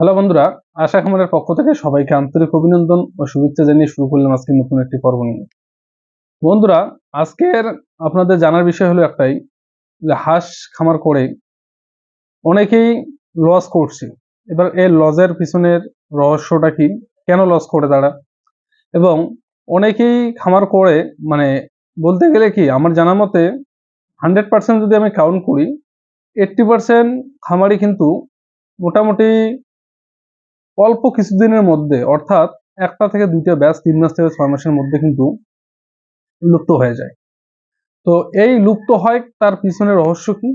Hello বন্ধুরা, আশা খামারের পক্ষ থেকে সবাইকে আন্তরিক অভিনন্দন ও শুভেচ্ছা জানিয়ে শুরু করলাম আজকে নতুন একটি পর্ব নিয়ে। বন্ধুরা, আজকের আপনাদের জানার বিষয় হলো একটাই, যে হাঁস খামার করে অনেকেই লস করছে। এবার এই লজের পিছনের রহস্যটা কি? কেন লস করে তারা? এবং অনেকেই খামার করে মানে বলতে গেলে কি, আমার জানা মতে হান্ড্রেড পার্সেন্ট যদি আমি কাউন্ট করি এইট্টি পার্সেন্ট খামারই কিন্তু মোটামুটি অল্প কিছুদিনের মধ্যে, অর্থাৎ একটা থেকে দুইটা ব্যাচ, তিন মাস থেকে ছয় মাসের মধ্যে কিন্তু লুপ্ত হয়ে যায়। তো এই লুপ্ত হয় তার পিছনে রহস্য কি?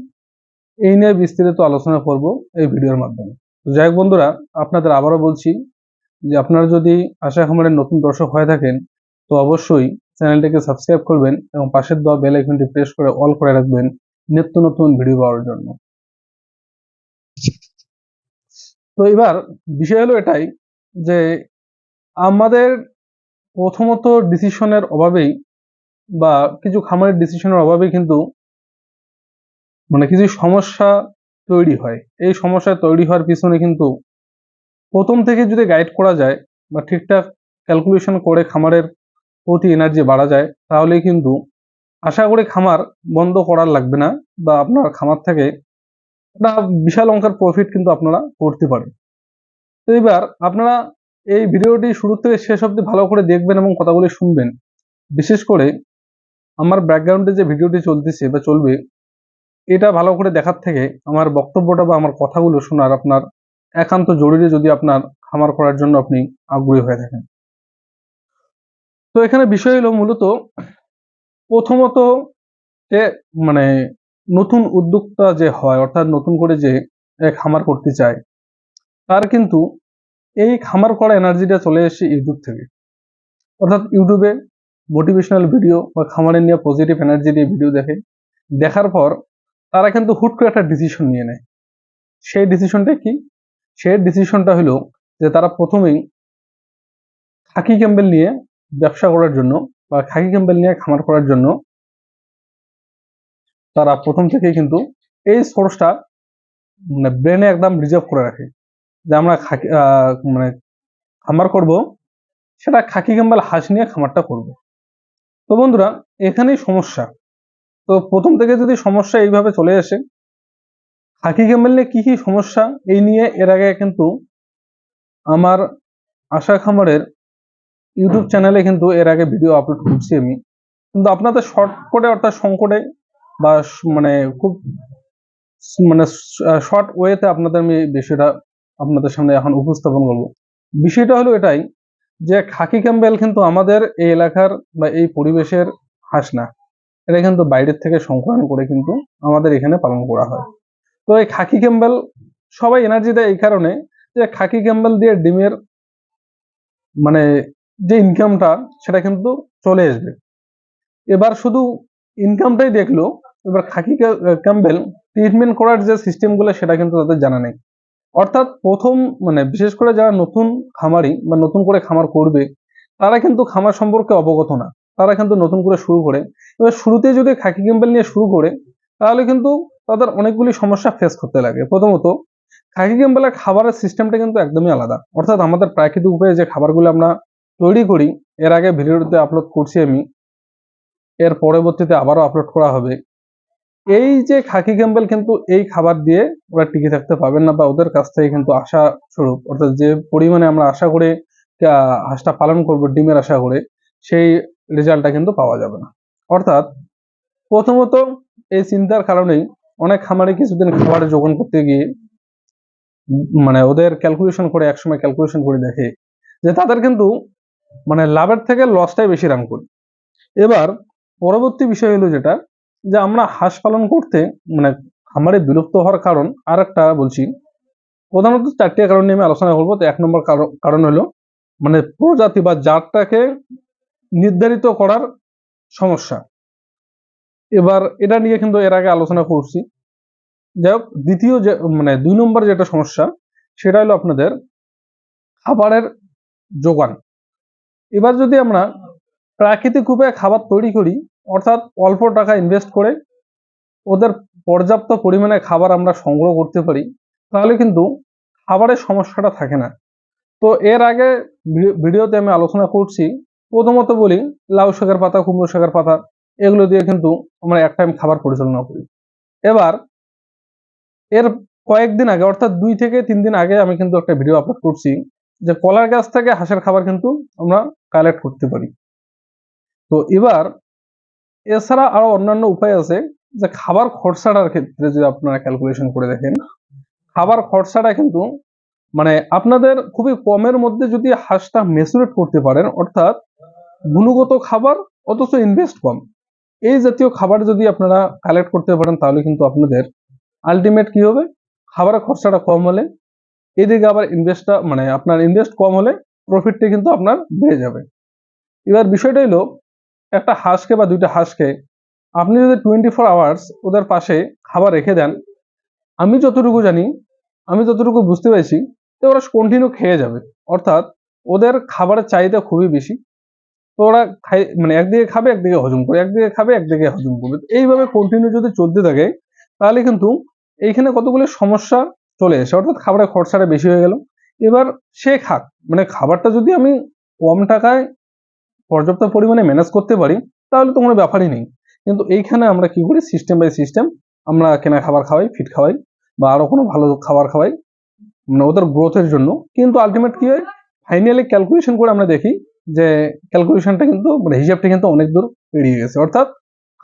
এই নিয়ে বিস্তারিত আলোচনা করব এই ভিডিওর মাধ্যমে। তো যাই হোক বন্ধুরা, আপনাদের আবারও বলছি যে আপনারা যদি আশা খামারের নতুন দর্শক হয়ে থাকেন, তো অবশ্যই চ্যানেলটিকে সাবস্ক্রাইব করবেন এবং পাশের দেওয়া বেল আইকনটি প্রেস করে অল করে রাখবেন নিত্য নতুন ভিডিও পাওয়ার জন্য। তো এবার বিষয় হলো এটাই যে আমাদের প্রথমত ডিসিশনের অভাবেই বা কিছু খামারের ডিসিশনের অভাবেই কিন্তু মানে কিছু সমস্যা তৈরি হয়। এই সমস্যা তৈরি হওয়ার পিছনে কিন্তু প্রথম থেকে যদি গাইড করা যায় বা ঠিকঠাক ক্যালকুলেশন করে খামারের প্রতি এনার্জি বাড়া যায় তাহলে কিন্তু আশা করি খামার বন্ধ করার লাগবে না বা আপনার খামার থেকে একটা বিশাল অঙ্কের প্রফিট কিন্তু আপনারা করতে পারেন। তো এবার আপনারা এই ভিডিওটি শুরু থেকে শেষ অবধি ভালো করে দেখবেন এবং কথাগুলি শুনবেন। বিশেষ করে আমার ব্যাকগ্রাউন্ডে যে ভিডিওটি চলতেছে বা চলবে, এটা ভালো করে দেখার থেকে আমার বক্তব্যটা বা আমার কথাগুলো শোনার আপনার একান্ত জরুরি যদি আপনার খামার করার জন্য আপনি আগ্রহী হয়ে থাকেন। তো এখানে বিষয় হলো মূলত প্রথমত মানে নতুন উদ্যোক্তা যে হয়, অর্থাৎ নতুন করে যে খামার করতে চায়, তার কিন্তু এই খামার করা এনার্জিটা চলে এসে ইউটিউব থেকে। অর্থাৎ ইউটিউবে মোটিভেশনাল ভিডিও বা খামারের নিয়ে পজিটিভ এনার্জি দিয়ে ভিডিও দেখে। দেখার পর তারা কিন্তু হুট করে একটা ডিসিশন নিয়ে নেয়। সেই ডিসিশনটা কি? সেই ডিসিশনটা হলো যে তারা প্রথমেই খাকি ক্যাম্বেল নিয়ে ব্যবসা করার জন্য বা খাকি ক্যাম্বেল নিয়ে খামার করার জন্য তারা প্রথম থেকেই কিন্তু এই সোর্সটা মানে ব্রেনে একদম রিজার্ভ করে রাখে। যে আমরা খাকি মানে খামার করব, সেটা খাকি ক্যাম্বেল হাঁস নিয়ে খামারটা করব। তো বন্ধুরা, এখানেই সমস্যা। তো প্রথম থেকে যদি সমস্যা এইভাবে চলে আসে, খাকি ক্যাম্বেল নিয়ে কী কী সমস্যা, এই নিয়ে এর আগে কিন্তু আমার আশা খামারের ইউটিউব চ্যানেলে কিন্তু এর আগে ভিডিও আপলোড করছি আমি। কিন্তু আপনাদের শর্ট করে অর্থাৎ সংকটে বা মানে খুব মানে শর্ট ওয়েতে আপনাদের আমি বিষয়টা আপনাদের সামনে এখন উপস্থাপন করব। বিষয়টা হলো এটাই যে খাকি ক্যাম্বেল কিন্তু আমাদের এই এলাকার বা এই পরিবেশের হাঁস না। এটা কিন্তু বাইরের থেকে সংকলন করে কিন্তু আমাদের এখানে পালন করা হয়। তো এই খাকি ক্যাম্বেল সবাই এনার্জি দেয় এই কারণে যে খাকি ক্যাম্বেল দিয়ে ডিমের মানে যে ইনকামটা সেটা কিন্তু চলে আসবে। এবার শুধু ইনকামটাই দেখল এবার খাকি ক্যাম্বেল ট্রিটমেন্ট করার যে সিস্টেমগুলো সেটা কিন্তু তাদের জানা নেই। অর্থাৎ প্রথম মানে বিশেষ করে যারা নতুন খামারি বা নতুন করে খামার করবে, তারা কিন্তু খামার সম্পর্কে অবগত না। তারা কিন্তু নতুন করে শুরু করে। এবার শুরুতে যদি খাকি ক্যাম্বেল নিয়ে শুরু করে, তাহলে কিন্তু তাদের অনেকগুলি সমস্যা ফেস করতে লাগে। প্রথমত, খাকি ক্যাম্বেলের খাবারের সিস্টেমটা কিন্তু একদমই আলাদা। অর্থাৎ আমাদের প্রাকৃতিক উপায়ে যে খাবারগুলো আমরা তৈরি করি, এর আগে ভিডিওতে আপলোড করছি আমি, এর পরবর্তীতে আবারও আপলোড করা হবে। এই যে খাকি ক্যাম্বেল কিন্তু এই খাবার দিয়ে ওরা টিকে থাকতে পারবেন না বা ওদের কাছ থেকে কিন্তু আশা স্বরূপ। অর্থাৎ যে পরিমাণে আমরা আশা করে হাঁসটা পালন করব, ডিমের আশা করে, সেই রেজাল্টটা কিন্তু পাওয়া যাবে না। অর্থাৎ প্রথমত এই চিন্তার কারণেই অনেক খামারে কিছুদিন খাবারে যোগান করতে গিয়ে মানে ওদের ক্যালকুলেশন করে, একসময় ক্যালকুলেশন করে দেখে যে তাদের কিন্তু মানে লাভের থেকে লসটাই বেশি রান করি। এবার পরবর্তী বিষয় হলো যেটা যে আমরা হাঁস পালন করতে মানে খামারে বিলুপ্ত হওয়ার কারণ আর একটা বলছি। প্রধানত চারটি কারণ নিয়ে আমি আলোচনা করব। তো এক নম্বর কারণ হলো মানে প্রজাতি বা জাতটাকে নির্ধারিত করার সমস্যা। এবার এটা নিয়ে কিন্তু এর আগে আলোচনা করছি। যাই হোক, দ্বিতীয় যে মানে দুই নম্বর যেটা সমস্যা, সেটা হলো আপনাদের খাবারের যোগান। এবার যদি আমরা প্রাকৃতিক উপায়ে খাবার তৈরি করি অর্থাৎ অল্প টাকা ইনভেস্ট করে ওদের পর্যাপ্ত পরিমাণে খাবার আমরা সংগ্রহ করতে পারি, তাহলে কিন্তু খাবারের সমস্যাটা থাকে না। তো এর আগে ভিডিওতে আমি আলোচনা করছি, প্রথমত বলি লাউ শাকের পাতা, কুমড়ো শাকের পাতা, এগুলো দিয়ে কিন্তু আমরা এক টাইম খাবার পরিচালনা করি। এবার এর কয়েকদিন আগে, অর্থাৎ দুই থেকে তিন দিন আগে আমি কিন্তু একটা ভিডিও আপলোড করছি যে কলার গাছ থেকে হাঁসের খাবার কিন্তু আমরা কালেক্ট করতে পারি। তো এবার এছাড়া আরও অন্যান্য উপায় আছে যে খাবার খরচাটার ক্ষেত্রে যদি আপনারা ক্যালকুলেশন করে দেখেন, খাবার খরচাটা কিন্তু মানে আপনাদের খুবই কমের মধ্যে যদি হাঁসটা মেচুরেট করতে পারেন, অর্থাৎ গুণগত খাবার অথচ ইনভেস্ট কম। এই জাতীয় খাবার যদি আপনারা কালেক্ট করতে পারেন, তাহলে কিন্তু আপনাদের আলটিমেট কি হবে? খাবারের খরচাটা কম হলে, এদিকে আবার ইনভেস্টটা মানে আপনার ইনভেস্ট কম হলে প্রফিটটা কিন্তু আপনার বেড়ে যাবে। এবার বিষয়টা হলো একটা হাঁসকে বা দুইটা হাঁসকে আপনি যদি টোয়েন্টি ফোর আওয়ার্স ওদের পাশে খাবার রেখে দেন, আমি যতটুকু জানি, আমি যতটুকু বুঝতে পারছি, তো ওরা কন্টিনিউ খেয়ে যাবে। অর্থাৎ ওদের খাবারের চাহিদা খুবই বেশি। তো ওরা খাই মানে একদিকে খাবে, একদিকে হজম করে, একদিকে খাবে, একদিকে হজম করবে। এইভাবে কন্টিনিউ যদি চলতে থাকে, তাহলে কিন্তু এইখানে কতগুলো সমস্যা চলে এসে, অর্থাৎ খাবারের খরচাটা বেশি হয়ে গেল। এবার সে খাক মানে খাবারটা যদি আমি কম টাকায় পর্যাপ্ত পরিমাণে ম্যানেজ করতে পারি, তাহলে তো কোনো ব্যাপারই নেই। কিন্তু এইখানে আমরা কি করি? সিস্টেম বাই সিস্টেম আমরা কেনা খাবার খাওয়াই ফিট খাওয়াই বা আরও কোনো ভালো খাবার খাওয়াই মানে ওদের গ্রোথের জন্য। কিন্তু আলটিমেট কি হয়? ফাইনালি ক্যালকুলেশন করে আমরা দেখি যে ক্যালকুলেশনটা কিন্তু মানে হিসাবটা কিন্তু অনেক দূর এড়িয়ে গেছে। অর্থাৎ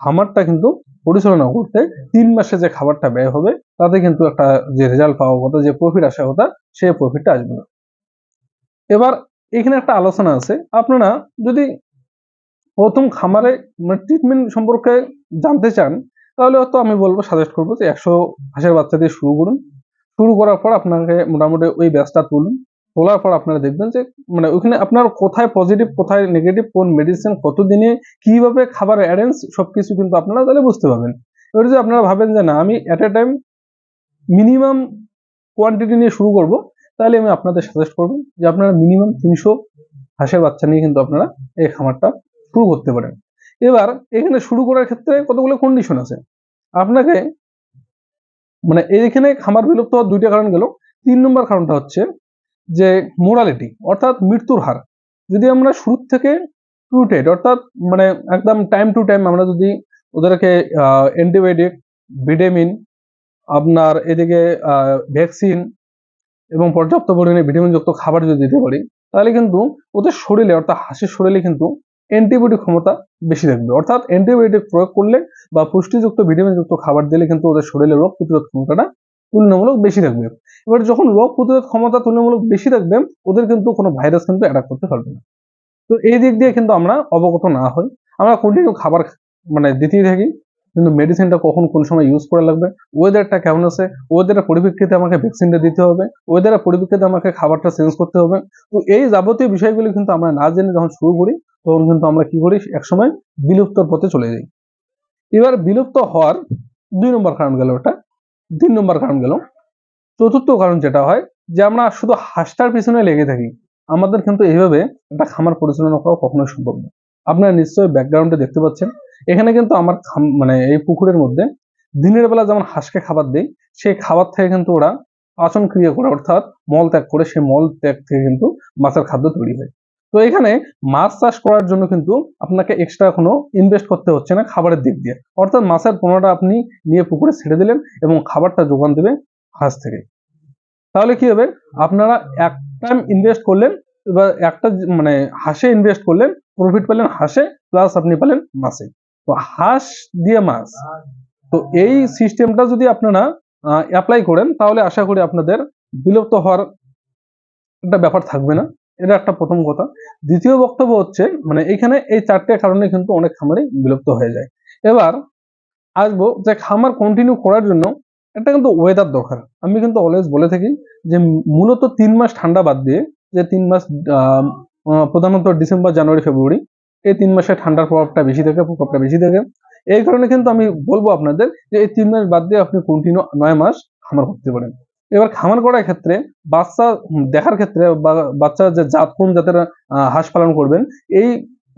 খামারটা কিন্তু পরিচালনা করতে তিন মাসে যে খাবারটা ব্যয় হবে, তাতে কিন্তু একটা যে রেজাল্ট পাওয়া কথা, যে প্রফিট আসা কথা, সে প্রফিটটা আসবে না। এবার এখানে একটা আলোচনা আছে। আপনারা যদি প্রথম খামারে মানে ট্রিটমেন্ট সম্পর্কে জানতে চান, তাহলে হয়তো আমি বলব সাজেস্ট করব যে একশো হাঁসের বাচ্চা দিয়ে শুরু করুন। শুরু করার পর আপনাকে মোটামুটি ওই ব্যাচটা তুলুন। তোলার পর আপনারা দেখবেন যে মানে ওইখানে আপনার কোথায় পজিটিভ কোথায় নেগেটিভ কোন মেডিসিন কত দিনে কীভাবে খাবার অ্যারেঞ্জ সবকিছু কিন্তু আপনারা তাহলে বুঝতে পারবেন। এবার যদি আপনারা ভাবেন যে না, আমি at a time minimum quantity নিয়ে শুরু করব তাহলে আমি আপনাদের সাজেস্ট করব যে আপনারা মিনিমাম তিনশো হাঁসের বাচ্চা নিয়ে কিন্তু আপনারা এই খামারটা শুরু করতে পারেন। এবার এখানে শুরু করার ক্ষেত্রে কতগুলো কন্ডিশন আছে? আপনাকে মানে এইখানে খামার বিলুপ্ত হওয়ার দুইটা কারণ গেল। তিন নম্বর কারণটা হচ্ছে যে মোরালিটি অর্থাৎ মৃত্যুর হার। যদি আমরা শুরু থেকে ট্রুটেড অর্থাৎ মানে একদম টাইম টু টাইম আমরা যদি ওদেরকে অ্যান্টিবায়োটিক ভিটামিন আপনার এদিকে ভ্যাকসিন এবং পর্যাপ্ত পরিমাণে ভিটামিনযুক্ত খাবার যদি দিতে পারি, তাহলে কিন্তু ওদের শরীরে, অর্থাৎ হাঁসের শরীরে কিন্তু অ্যান্টিবায়োটিক ক্ষমতা বেশি থাকবে। অর্থাৎ অ্যান্টিবায়োটিক প্রয়োগ করলে বা পুষ্টিযুক্ত, ভিটামিনযুক্ত খাবার দিলে কিন্তু ওদের শরীরে রোগ প্রতিরোধ ক্ষমতাটা তুলনামূলক বেশি থাকবে। এবার যখন রোগ প্রতিরোধ ক্ষমতা তুলনামূলক বেশি থাকবে, ওদের কিন্তু কোনো ভাইরাস কিন্তু অ্যাটাক করতে পারবে না। তো এই দিক দিয়ে কিন্তু আমরা অবগত না হই। আমরা কন্টিনিউ খাবার মানে দিতেই থাকি। কিন্তু মেডিসিনটা কখন কোন সময় ইউজ করা লাগবে? ওয়েদারটা কেমন আছে? ওয়েদারের পরিপ্রেক্ষিতে আমাকে ভ্যাকসিনটা দিতে হবে। ওয়েদারের পরিপ্রেক্ষিতে আমাকে খাবারটা চেঞ্জ করতে হবে। তো এই যাবতীয় বিষয়গুলি কিন্তু আমরা না জেনে যখন শুরু করি, তখন কিন্তু আমরা কি করি? একসময় বিলুপ্তর পথে চলে যাই। এবার বিলুপ্ত হওয়ার দুই নম্বর কারণ গেল ওটা, তিন নম্বর কারণ গেল। চতুর্থ কারণ যেটা হয়, যে আমরা শুধু হাঁসটার পিছনে লেগে থাকি। আমাদের কিন্তু এইভাবে একটা খামার পরিচালনা করা কখনোই সম্ভব না। আপনারা নিশ্চয়ই ব্যাকগ্রাউন্ডে দেখতে পাচ্ছেন এখানে কিন্তু আমার মানে এই পুকুরের মধ্যে দিনের বেলা যেমন হাঁসকে খাবার দেই, সেই খাবার থেকে কিন্তু ওরা পাচন ক্রিয়া করে, অর্থাৎ মল ত্যাগ করে, সেই মল ত্যাগ থেকে কিন্তু মাছের খাদ্য তৈরি হয়। তো এখানে মাছ চাষ করার জন্য কিন্তু আপনাকে এক্সট্রা কোনো ইনভেস্ট করতে হচ্ছে না খাবারের দিক দিয়ে। অর্থাৎ মাছের পোনাটা আপনি নিয়ে পুকুরে ছেড়ে দিলেন এবং খাবারটা যোগান দেবে হাঁস থেকে। তাহলে কি হবে? আপনারা এক টাইম ইনভেস্ট করলেন, এবার একটা মানে হাঁসে ইনভেস্ট করলেন প্রফিট পেলেন হাঁসে প্লাস আপনি পেলেন মাছে। তো হাঁস দিয়ে মাছ। তো এই সিস্টেমটা যদি আপনারা অ্যাপ্লাই করেন, তাহলে আশা করি আপনাদের বিলুপ্ত হওয়ার একটা ব্যাপার থাকবে না। এটা একটা প্রথম কথা। দ্বিতীয় বক্তব্য হচ্ছে মানে এখানে এই চারটে কারণে কিন্তু অনেক খামারই বিলুপ্ত হয়ে যায়। এবার আসব যে খামার কন্টিনিউ করার জন্য একটা কিন্তু ওয়েদার দরকার। আমি কিন্তু অলওয়েজ বলে থাকি যে মূলত তিন মাস ঠান্ডা বাদ দিয়ে, যে তিন মাস প্রধানত ডিসেম্বর, জানুয়ারি, ফেব্রুয়ারি এই তিন মাসে ঠান্ডার প্রভাবটা বেশি থাকে প্রভাবটা বেশি থাকে। এই কারণে কিন্তু আমি বলব আপনাদের যে এই তিন মাস বাদ দিয়ে আপনি কন্টিনিউ নয় মাস খামার করতে পারেন। এবার খামার করার ক্ষেত্রে বাচ্চা দেখার ক্ষেত্রে বাচ্চা যে জাত, কোন জাতের হাঁস পালন করবেন, এই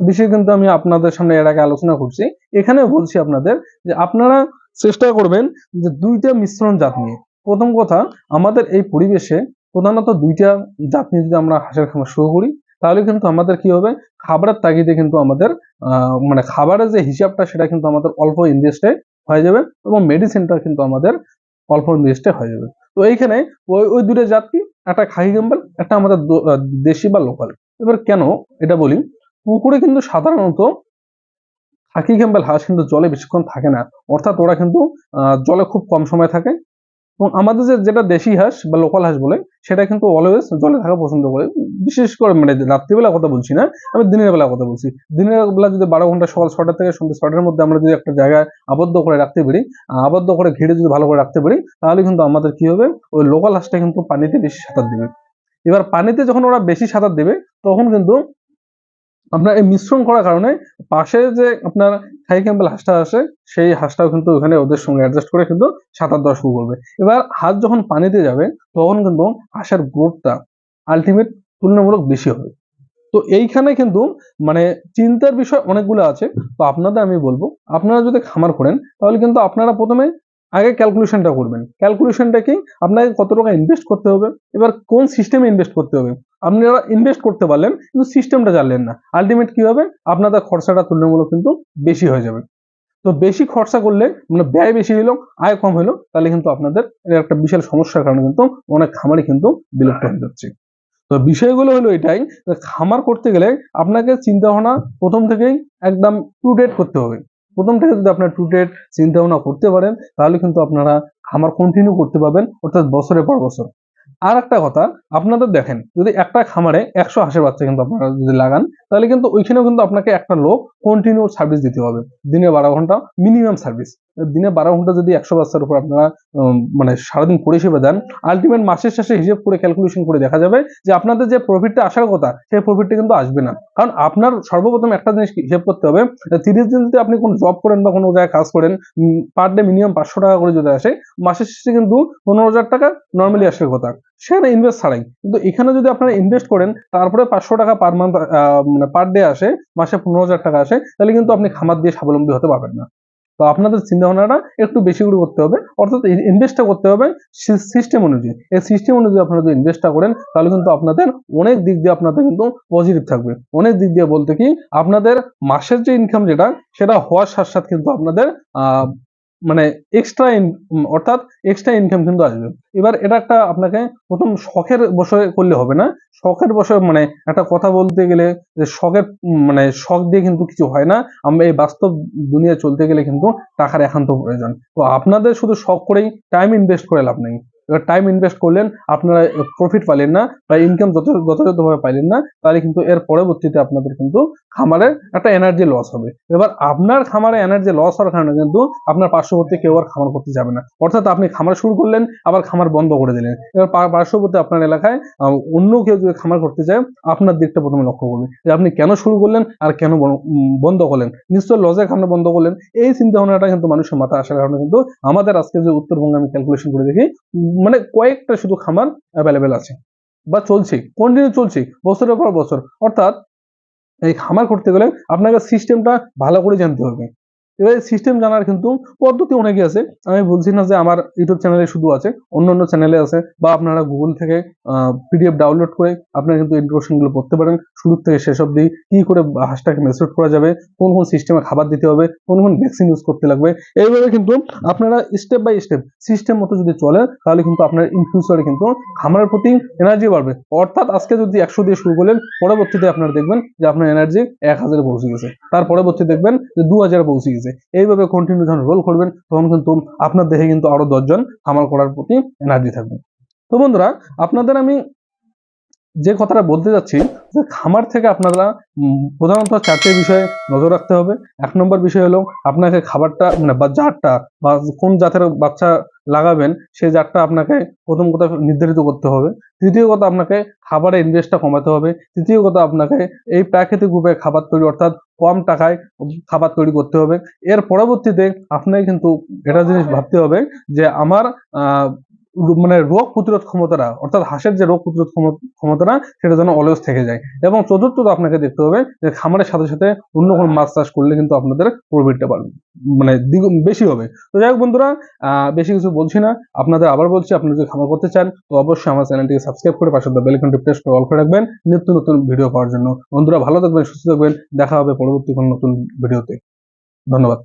বিষয়ে কিন্তু আমি আপনাদের সামনে এর আগে আলোচনা করছি। এখানে বলছি আপনাদের যে আপনারা চেষ্টা করবেন যে দুইটা মিশ্রণ জাত নিয়ে। প্রথম কথা, আমাদের এই পরিবেশে প্রধানত দুইটা জাত নিয়ে যদি আমরা হাঁসের খামার শুরু করি তাহলে কিন্তু আমাদের কি হবে? খাবারের তাগিদে কিন্তু আমাদের মানে খাবারের যে হিসাবটা সেটা কিন্তু আমাদের অল্প ইনভেস্টে হয়ে যাবে এবং মেডিসিনটা কিন্তু আমাদের অল্প ইনভেস্টে হয়ে যাবে। তো এইখানে ওই ওই দুটো জাত কি? একটা খাকি ক্যাম্বেল একটা আমাদের দেশি বা লোকাল এবার কেন এটা বলি? পুকুরে কিন্তু সাধারণত খাকি ক্যাম্বেল হাঁস কিন্তু জলে বেশিক্ষণ থাকে না। অর্থাৎ ওরা কিন্তু জলে খুব কম সময় থাকে। এবং আমাদের যে, যেটা দেশি হাঁস বা লোকাল হাঁস বলে, সেটা কিন্তু অলওয়েজ জলে থাকা পছন্দ করে। বিশেষ করে মানে রাত্রিবেলা কথা বলছি না, আমি দিনের বেলা কথা বলছি। দিনের বেলা যদি বারো ঘণ্টা সকাল ছটা থেকে সন্ধ্যা ছটার মধ্যে আমরা যদি একটা জায়গায় আবদ্ধ করে রাখতে পারি আবদ্ধ করে ঘিরে যদি ভালো করে রাখতে পারি, তাহলে কিন্তু আমাদের কি হবে? ওই লোকাল হাঁসটা কিন্তু পানিতে বেশি সাঁতার দিবে। এবার পানিতে যখন ওরা বেশি সাঁতার দেবে, তখন কিন্তু আপনার এই মিশ্রণ করার কারণে পাশে যে আপনার থাই ক্যাম্পেল হাঁসটা আসে সেই হাঁসটাও কিন্তু ওখানে ওদের সঙ্গে অ্যাডজাস্ট করে কিন্তু সাঁতার দেওয়া শুরু করবে। এবার হাত যখন পানিতে যাবে, তখন কিন্তু হাঁসের গ্রোথটা আলটিমেট তুলনামূলক বেশি হবে। তো এইখানে কিন্তু মানে চিন্তার বিষয় অনেকগুলো আছে। তো আপনাদের আমি বলব, আপনারা যদি খামার করেন, তাহলে কিন্তু আপনারা প্রথমে আগে ক্যালকুলেশনটা করবেন। ক্যালকুলেশনটা কি? আপনাকে কত টাকা ইনভেস্ট করতে হবে, এবার কোন সিস্টেমে ইনভেস্ট করতে হবে? আপনারা ইনভেস্ট করতে পারলেন, কিন্তু সিস্টেমটা জানলেন না। আলটিমেট কি হবে? আপনাদের খরচাটা তুলনামূলক কিন্তু বেশি হয়ে যাবে। তো বেশি খরচা করলে মানে ব্যয় বেশি হলো আয় কম হলো তাহলে কিন্তু আপনাদের একটা বিশাল সমস্যার কারণে কিন্তু অনেক খামারই কিন্তু বিলুপ্ত হয়ে যাচ্ছে। তো বিষয়গুলো হলো এটাই খামার করতে গেলে আপনাকে চিন্তা ভাবনা প্রথম থেকেই একদম টু ডেট করতে হবে। প্রথম থেকে যদি আপনার টু ডেট চিন্তা ভাবনা করতে পারেন, তাহলে কিন্তু আপনারা খামার কন্টিনিউ করতে পারবেন, অর্থাৎ বছরের পর বছর। আর একটা কথা, আপনাদের দেখেন, যদি একটা খামারে একশো হাঁসের বাচ্চা কিন্তু আপনারা যদি লাগান তাহলে কিন্তু ওইখানেও কিন্তু আপনাকে একটা লোক কন্টিনিউ সার্ভিস দিতে হবে। দিনে বারো ঘণ্টা মিনিমাম সার্ভিস দিনে বারো ঘণ্টা যদি একশো বাচ্চার উপর আপনারা মানে সারাদিন পরিষেবা দেন আলটিমেট মাসের শেষে হিসেব করে ক্যালকুলেশন করে দেখা যাবে যে আপনাদের যে প্রফিটটা আসার কথা, সেই প্রফিটটা কিন্তু আসবে না। কারণ আপনার সর্বপ্রথম একটা জিনিস হিসেব করতে হবে তিরিশ দিন যদি আপনি কোনো জব করেন বা কোনো জায়গায় কাজ করেন পার ডে মিনিমাম পাঁচশো টাকা করে যদি আসে, মাসের শেষে কিন্তু পনেরো হাজার টাকা নর্মালি আসার কথা। সেখানে ইনভেস্ট ছাড়াই। কিন্তু এখানে যদি আপনারা ইনভেস্ট করেন, তারপরে পাঁচশো টাকা পার মান্থ মানে পার ডে আসে, মাসে পনেরো হাজার টাকা আসে, তাহলে কিন্তু আপনি খামার দিয়ে স্বাবলম্বী হতে পারবেন না। তো আপনাদের চিন্তা ভাবনাটা একটু বেশি করে করতে হবে। অর্থাৎ ইনভেস্টটা করতে হবে সিস্টেম অনুযায়ী। এই সিস্টেম অনুযায়ী আপনারা যদি ইনভেস্টটা করেন, তাহলে কিন্তু আপনাদের অনেক দিক দিয়ে আপনাদের কিন্তু পজিটিভ থাকবে। অনেক দিক দিয়ে বলতে কি, আপনাদের মাসের যে ইনকাম যেটা, সেটা হওয়ার সাথে সাথে কিন্তু আপনাদের মানে এক্সট্রা অর্থাৎ এক্সট্রা ইনকাম কিন্তু আসবে। এবার এটা একটা আপনাকে প্রথম শখের বসে করলে হবে না। শখের বসে মানে একটা কথা বলতে গেলে যে শখের মানে শখ দিয়ে কিন্তু কিছু হয় না। আমরা এই বাস্তব দুনিয়া চলতে গেলে কিন্তু টাকার একান্ত প্রয়োজন। তো আপনাদের শুধু শখ করেই টাইম ইনভেস্ট করে লাভ নেই। টাইম ইনভেস্ট করলেন, আপনারা প্রফিট পাইলেন না বা ইনকাম যত, যথাযথভাবে পাইলেন না, তাহলে কিন্তু এর পরবর্তীতে আপনাদের কিন্তু খামারে একটা এনার্জি লস হবে। এবার আপনার খামারে এনার্জি লস হওয়ার কারণে কিন্তু আপনার পার্শ্ববর্তী কেউ আর খামার করতে যাবে না। অর্থাৎ আপনি খামার শুরু করলেন, আবার খামার বন্ধ করে দিলেন। এবার পার্শ্ববর্তী আপনার এলাকায় অন্য কেউ যদি খামার করতে যায় আপনার দিকটা প্রথমে লক্ষ্য করবে যে আপনি কেন শুরু করলেন আর কেন বন্ধ করলেন। নিশ্চয় লজে খামার বন্ধ করলেন। এই চিন্তা ভাবনাটা কিন্তু মানুষের মাথায় আসার কারণে কিন্তু আমাদের আজকে যে উত্তরবঙ্গে আমি ক্যালকুলেশন করে দেখি মানে কয়েকটা শুধু খামার অ্যাভেলেবেল আছে। বা চলছে কন্টিনিউ চলছে, বছরের পর বছর। অর্থাৎ এই খামার করতে গেলে আপনাকে সিস্টেমটা ভালো করে জানতে হবে। এবার সিস্টেম জানার কিন্তু পদ্ধতি অনেকে আছে। আমি বলছি না যে আমার ইউটিউব চ্যানেলে শুধু আছে অন্য অন্য চ্যানেলে আছে বা আপনারা গুগল থেকে পিডিএফ ডাউনলোড করে আপনারা কিন্তু ইন্ট্রোডাকশনগুলো করতে পারেন। শুরু থেকে শেষ অব্দি কি করে হাঁসটাকে মেসেট করা যাবে, কোন কোন সিস্টেমে খাবার দিতে হবে, কোন কোন ভ্যাকসিন ইউজ করতে লাগবে, এইভাবে কিন্তু আপনারা স্টেপ বাই স্টেপ সিস্টেম মতো যদি চলে, তাহলে কিন্তু আপনার ইন ফিউচারে কিন্তু খামারের প্রতি এনার্জি বাড়বে। অর্থাৎ আজকে যদি একশো দিয়ে শুরু করলেন, পরবর্তীতে আপনারা দেখবেন যে আপনার এনার্জি এক হাজারে পৌঁছে গেছে। তার পরবর্তী দেখবেন যে দু হাজারে পৌঁছে গেছে। এইভাবে কন্টিনিউ যখন রোল করবেন, তখন কিন্তু আপনার দেহে কিন্তু আরও দশজন হামাল করার প্রতি এনার্জি থাকবে। তো বন্ধুরা, আপনাদের আমি যে কথাটা বলতে যাচ্ছি, যে খামার থেকে আপনারা প্রধানত চারটে বিষয়ে নজর রাখতে হবে। এক নম্বর বিষয় হলো আপনাকে খাবারটা মানে বা জাতটা বা কোন জাতের বাচ্চা লাগাবেন, সেই জাতটা আপনাকে প্রথম কথা নির্ধারিত করতে হবে। তৃতীয় কথা, আপনাকে খাবারের ইনভেস্টটা কমাতে হবে। তৃতীয় কথা, আপনাকে এই প্রাকৃতিক উপায়ে খাবার তৈরি, অর্থাৎ কম টাকায় খাবার তৈরি করতে হবে। এর পরবর্তীতে আপনাকে কিন্তু এটা জিনিস ভাবতে হবে যে আমার মানে রোগ প্রতিরোধ ক্ষমতাটা, অর্থাৎ হাঁসের যে রোগ প্রতিরোধ ক্ষম- ক্ষমতাটা, সেটা যেন অলওয়েজ থেকে যায়। এবং চতুর্থত আপনাকে দেখতে হবে যে খামারের সাথে সাথে অন্য কোনো মাছ চাষ করলে কিন্তু আপনাদের প্রফিটটা বাড়বে মানে দ্বিগুণ, বেশি হবে। তো যাই হোক বন্ধুরা বেশি কিছু বলছি না। আপনাদের আবার বলছি আপনি যদি খামার করতে চান, তো অবশ্যই আমার চ্যানেলটিকে সাবস্ক্রাইব করে পাশে বেল আইকনটি প্রেস করে অল করে রাখবেন। নিত্য নতুন ভিডিও পাওয়ার জন্য। বন্ধুরা, ভালো থাকবেন, সুস্থ থাকবেন। দেখা হবে পরবর্তী কোনো নতুন ভিডিওতে ধন্যবাদ।